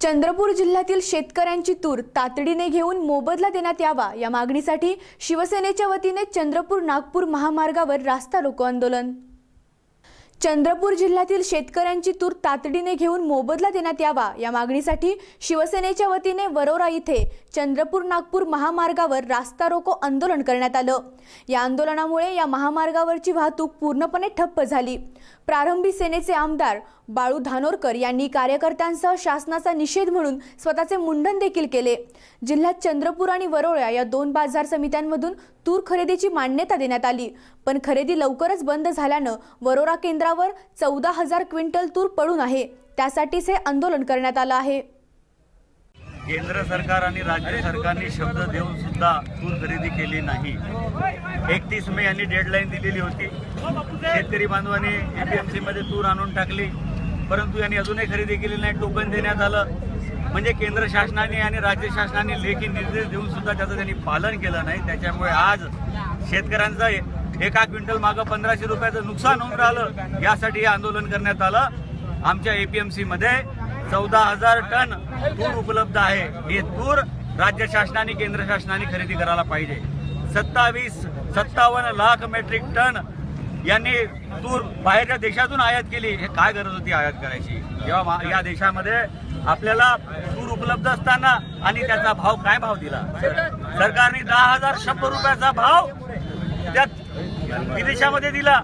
चंद्रपूर जिल्ह्यातील शेतकऱ्यांची तूर तातडीने घेऊन मोबदला देण्यात यावा या मागणीसाठी शिवसेनेच्या वतीने चंद्रपूर नागपूर महामार्गावर रास्ता रोको आंदोलन. चंद्रपूर जिल्ह्यातील शेतकऱ्यांची तूर तातडीने घेऊन मोबदला देण्यात यावा या मागणीसाठी शिवसेनेच्या वतीने वरोरा इथे चंद्रपूर नागपूर महामार्गावर रास्ता रोको आंदोलन करण्यात आलं. या आंदोलनामुळे या महामार्गावरची वाहतूक पूर्णपणे ठप्प झाली. प्रारंभी सेनेचे आमदार बाळू धानोरकर यांनी कार्यकर्त्यांसह शासनाचा निषेध म्हणून स्वतःचे मुंडन देखील केले. जिल्ह्यात चंद्रपूर आणि वरोळ्या या दोन बाजार समित्यांमधून तूर खरेदीची मान्यता देण्यात आली. पण खरेदी लवकरच बंद झाल्यानं वरोरा केंद्र केंद्रावर चौदा हजार क्विंटल तूर पडून आहे. त्यासाठीच हे आंदोलन करण्यात आलं आहे. केंद्र सरकार आणि राज्य सरकारने शब्द देऊन सुद्धा तूर खरेदी केली नाही. एकतीस मे यांनी डेडलाईन दिलेली होती. शेतकरी बांधवांनी एपीएमसी मध्ये तूर आणून टाकली. परंतु यांनी अजूनही खरेदी केली नाही. टोकन देण्यात आलं. म्हणजे केंद्र शासनाने आणि राज्य शासनाने लेखी निर्देश देऊन सुद्धा त्याचं त्यांनी पालन केलं नाही. त्याच्यामुळे आज शेतकऱ्यांचं एका क्विंटल मागं पंधराशे रुपयाचं नुकसान होऊन राहिलं यासाठी हे आंदोलन करण्यात आलं. आमच्या एपीएमसी मध्ये चौदा हजार टन तूर उपलब्ध आहे. हे तूर राज्य शासनाने केंद्र शासनाने खरेदी करायला पाहिजे. सत्तावीस सत्तावन्न लाख मेट्रिक टन यांनी तूर बाहेरच्या देशातून आयात केली. हे काय गरज होती आयात करायची? जेव्हा या देशामध्ये आपल्याला तूर उपलब्ध असताना आणि त्याचा भाव काय भाव दिला? सरकारने दहा हजार शंभर रुपयाचा भाव विदेशामध्ये दिला.